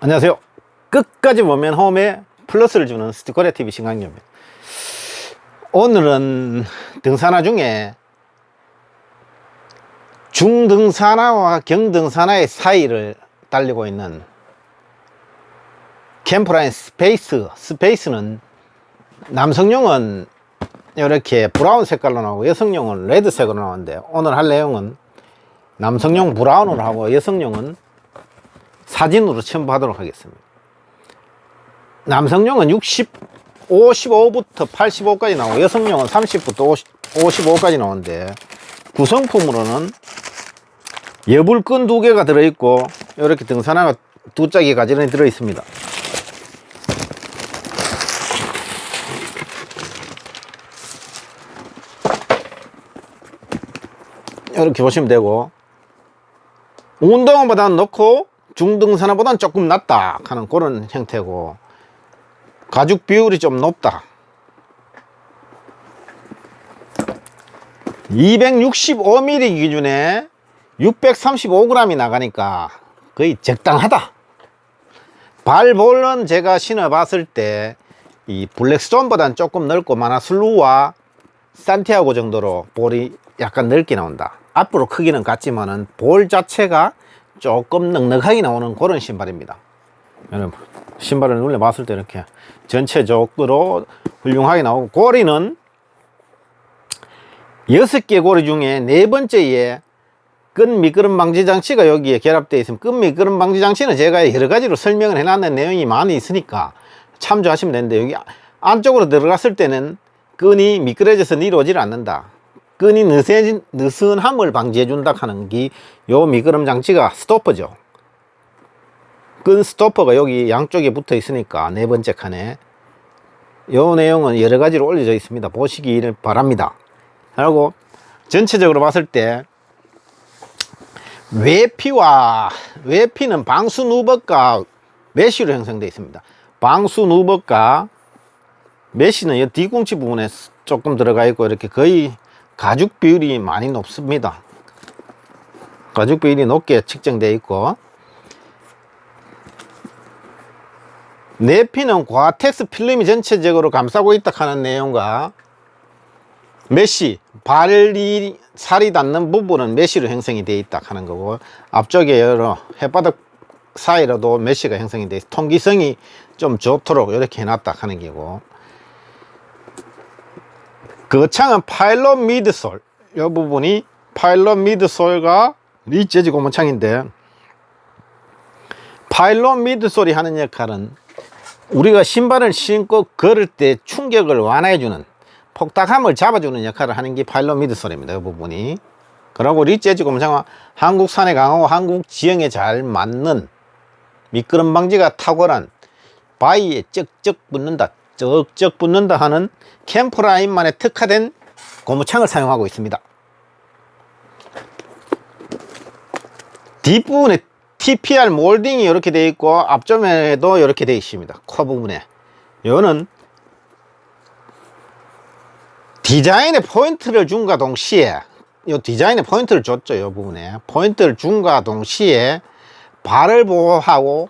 안녕하세요. 끝까지 보면 홈에 플러스를 주는 스티커레 TV 신강입니다. 오늘은 등산화 중에 중등산화와 경등산화의 사이를 달리고 있는 캠프라인 스페이스. 스페이스는 남성용은 이렇게 브라운 색깔로 나오고 여성용은 레드색으로 나오는데 오늘 할 내용은 남성용 브라운으로 하고 여성용은 사진으로 첨부하도록 하겠습니다. 남성용은 60, 55부터 85까지 나오고 여성용은 30부터 50, 55까지 나오는데 구성품으로는 여불끈 두 개가 들어있고 이렇게 등산화가 두 짝이 가지런히 들어있습니다. 이렇게 보시면 되고 운동화보다는 넣고 중등산화보다는 조금 낫다 하는 그런 형태고 가죽 비율이 좀 높다. 265mm 기준에 635g이 나가니까 거의 적당하다. 발볼은 제가 신어봤을 때 이 블랙스톤보다는 조금 넓고 마나슬루와 산티아고 정도로 볼이 약간 넓게 나온다. 앞으로 크기는 같지만은 볼 자체가 조금 넉넉하게 나오는 그런 신발입니다 여러분 신발을 눈에 봤을 때 이렇게 전체적으로 훌륭하게 나오고 고리는 여섯 개 고리 중에 네 번째에 끈 미끄럼 방지 장치가 여기에 결합되어 있으면 끈 미끄럼 방지 장치는 제가 여러 가지로 설명을 해놨는 내용이 많이 있으니까 참조하시면 되는데 여기 안쪽으로 들어갔을 때는 끈이 미끄러져서 내려오질 않는다. 끈이 느슨해진, 느슨함을 방지해 준다 하는 게 요 미끄럼 장치가 스토퍼죠. 끈 스토퍼가 여기 양쪽에 붙어 있으니까 네 번째 칸에 요 내용은 여러 가지로 올려져 있습니다. 보시기를 바랍니다. 그리고 전체적으로 봤을 때 외피와 외피는 방수 누벅과 메쉬로 형성되어 있습니다. 방수 누벅과 메쉬는 이 뒤꿈치 부분에 조금 들어가 있고 이렇게 거의 가죽 비율이 많이 높습니다. 가죽 비율이 높게 측정되어 있고 내피는 과텍스 필름이 전체적으로 감싸고 있다 하는 내용과 메쉬 발이 살이 닿는 부분은 메쉬로 형성이 되어 있다 하는 거고 앞쪽에 여러 햇바닥 사이로도 메쉬가 형성이 되어 통기성이 좀 좋도록 이렇게 해놨다 하는 게고 그 창은 파일럿 미드솔 이 부분이 파일럿 미드솔과 리재지 고무창인데 파일럿 미드솔이 하는 역할은 우리가 신발을 신고 걸을 때 충격을 완화해주는 폭탁함을 잡아주는 역할을 하는 게 파일럿 미드솔입니다. 이 부분이. 그리고 리재지 고무창은 한국산에 강하고 한국 지형에 잘 맞는 미끄럼 방지가 탁월한 바위에 쩍쩍 붙는다, 쩍쩍 붙는다 하는 캠프라인만에 특화된 고무창을 사용하고 있습니다. 뒷부분에 TPR 몰딩이 이렇게 되어 있고 앞점에도 이렇게 되어 있습니다. 코 부분에. 이거는 디자인에 포인트를 준과 동시에 이 디자인에 포인트를 줬죠. 이 부분에 포인트를 준과 동시에 발을 보호하고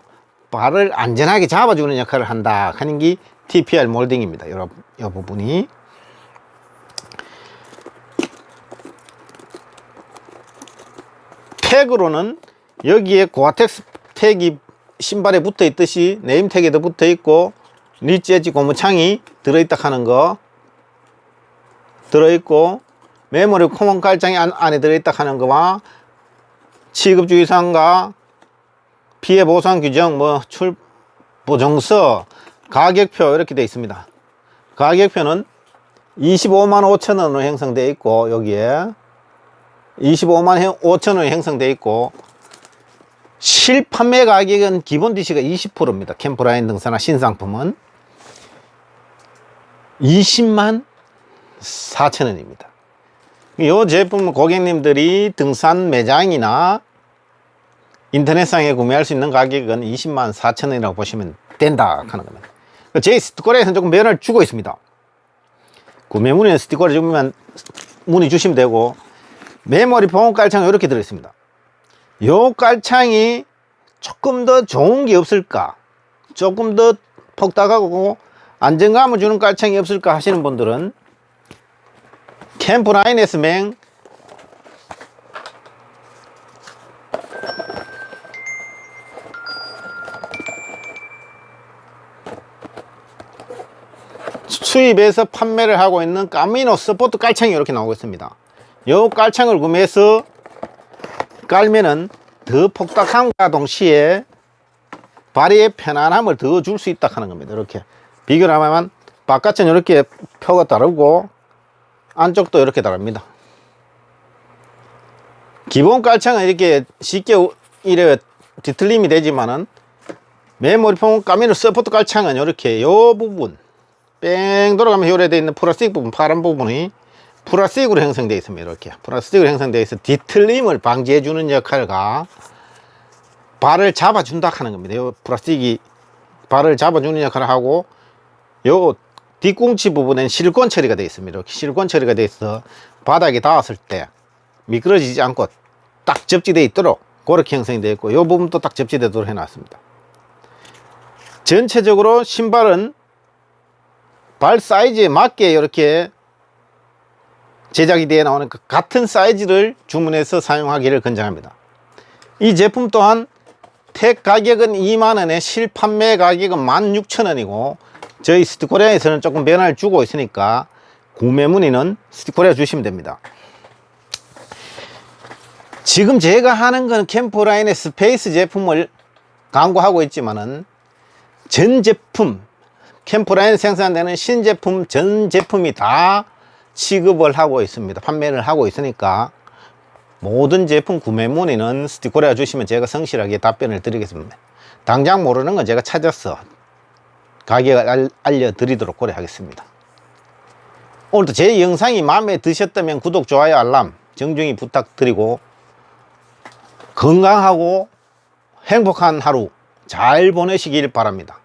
발을 안전하게 잡아주는 역할을 한다 하는 게 TPR 몰딩입니다. 여러분, 이 부분이 택으로는 여기에 고아텍스 택이 신발에 붙어 있듯이 네임 택에도 붙어 있고 리재지 고무창이 들어있다 하는 거 들어있고 메모리 코먼 깔장이 안, 안에 들어있다 하는 거와 취급주의사항과 피해 보상 규정, 뭐 출 보정서, 가격표 이렇게 되어 있습니다. 가격표는 25만 5천 원으로 형성되어 있고 여기에 25만 5천 원이 형성되어 있고 실판매 가격은 기본 DC가 20%입니다. 캠프라인 등산화 신상품은 20만 4천 원입니다. 이 제품은 고객님들이 등산 매장이나 인터넷상에 구매할 수 있는 가격은 20만 4천 원이라고 보시면 된다 하는 겁니다. 제 스티커에서는 조금 면을 주고 있습니다. 구매 문의에 스티커를 주면 문의 주시면 되고 메모리 보험 깔창이 이렇게 들어있습니다. 요 깔창이 조금 더 좋은 게 없을까? 조금 더 폭닥하고 안정감을 주는 깔창이 없을까 하시는 분들은 캠프라인에서 맹 수입해서 판매를 하고 있는 까미노 스포트 깔창이 이렇게 나오고 있습니다. 이 깔창을 구매해서 깔면은 더 폭닥함과 동시에 발의 편안함을 더 줄 수 있다 하는 겁니다. 이렇게 비교를 하면 바깥은 이렇게 표가 다르고 안쪽도 이렇게 다릅니다. 기본 깔창은 이렇게 쉽게 이래 뒤틀림이 되지만은 메모리 폼 까미노 서포트 깔창은 이렇게 요 부분 뺑 돌아가면 효래되어 있는 플라스틱 부분 파란 부분이 플라스틱으로 형성되어 있습니다. 이렇게. 플라스틱으로 형성되어 있어 뒤틀림을 방지해 주는 역할과 발을 잡아준다 하는 겁니다. 요 플라스틱이 발을 잡아주는 역할을 하고 요 뒤꿈치 부분엔 실리콘 처리가 되어 있습니다. 이렇게 실리콘 처리가 되어 있어 바닥에 닿았을 때 미끄러지지 않고 딱 접지되어 있도록 그렇게 형성되어 있고 요 부분도 딱 접지되도록 해놨습니다. 전체적으로 신발은 발 사이즈에 맞게 이렇게 제작이 되어 나오는 그 같은 사이즈를 주문해서 사용하기를 권장합니다. 이 제품 또한 택 가격은 2만원에 실판매 가격은 16,000원이고 저희 스티코리아에서는 조금 변화를 주고 있으니까 구매 문의는 스티코리아 주시면 됩니다. 지금 제가 하는 건 캠프라인의 스페이스 제품을 광고하고 있지만은 전 제품 캠프라인 생산되는 신제품 전 제품이 다 취급을 하고 있습니다. 판매를 하고 있으니까 모든 제품 구매 문의는 스티코리아 주시면 제가 성실하게 답변을 드리겠습니다. 당장 모르는 건 제가 찾아서 가격을 알, 알려드리도록 고려하겠습니다. 오늘도 제 영상이 마음에 드셨다면 구독, 좋아요, 알람 정중히 부탁드리고 건강하고 행복한 하루 잘 보내시길 바랍니다.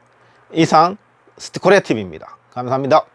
이상 스티코레 TV입니다. 감사합니다.